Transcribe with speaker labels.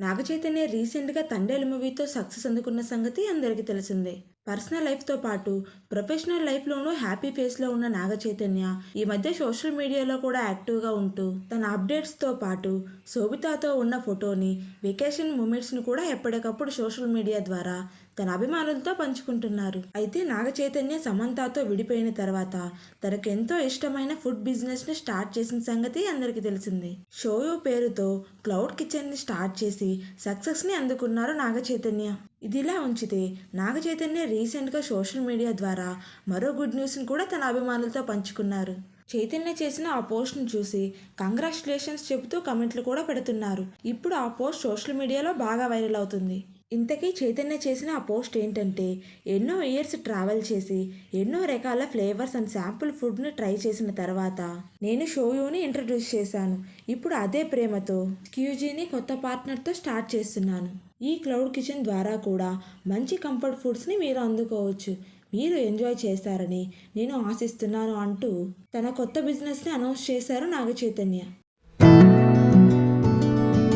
Speaker 1: నాగచైతన్య రీసెంట్గా తండేలు మూవీతో సక్సెస్ అందుకున్న సంగతి అందరికీ తెలిసిందే. పర్సనల్ లైఫ్తో పాటు ప్రొఫెషనల్ లైఫ్లోనూ హ్యాపీ ఫేస్లో ఉన్న నాగ చైతన్య ఈ మధ్య సోషల్ మీడియాలో కూడా యాక్టివ్గా ఉంటూ తన అప్డేట్స్తో పాటు శోభితాతో ఉన్న ఫోటోని వెకేషన్ మూమెంట్స్ని కూడా ఎప్పటికప్పుడు సోషల్ మీడియా ద్వారా తన అభిమానులతో పంచుకుంటున్నారు. అయితే నాగ చైతన్య సమంతతో విడిపోయిన తర్వాత తనకెంతో ఇష్టమైన ఫుడ్ బిజినెస్ని స్టార్ట్ చేసిన సంగతి అందరికీ తెలిసింది. షోయో పేరుతో క్లౌడ్ కిచెన్ని స్టార్ట్ చేసి సక్సెస్ని అందుకున్నారు నాగ చైతన్య ఇదిలా ఉంచితే నాగచైతన్య రీసెంట్గా సోషల్ మీడియా ద్వారా మరో గుడ్ న్యూస్ని కూడా తన అభిమానులతో పంచుకున్నారు. చైతన్య చేసిన ఆ పోస్ట్ను చూసి కంగ్రాచులేషన్స్ చెబుతూ కమెంట్లు కూడా పెడుతున్నారు. ఇప్పుడు ఆ పోస్ట్ సోషల్ మీడియాలో బాగా వైరల్ అవుతుంది. ఇంతకీ చైతన్య చేసిన ఆ పోస్ట్ ఏంటంటే ఎన్నో ఇయర్స్ ట్రావెల్ చేసి ఎన్నో రకాల ఫ్లేవర్స్ అండ్ శాంపుల్ ఫుడ్ని ట్రై చేసిన తర్వాత నేను షోయూని ఇంట్రడ్యూస్ చేశాను. ఇప్పుడు అదే ప్రేమతో క్యూజీని కొత్త పార్ట్నర్తో స్టార్ట్ చేస్తున్నాను. ఈ క్లౌడ్ కిచెన్ ద్వారా కూడా మంచి కంఫర్ట్ ఫుడ్స్ని మీరు అందుకోవచ్చు. మీరు ఎంజాయ్ చేస్తారని నేను ఆశిస్తున్నాను అంటూ తన కొత్త బిజినెస్ని అనౌన్స్ చేశారు నాగ చైతన్య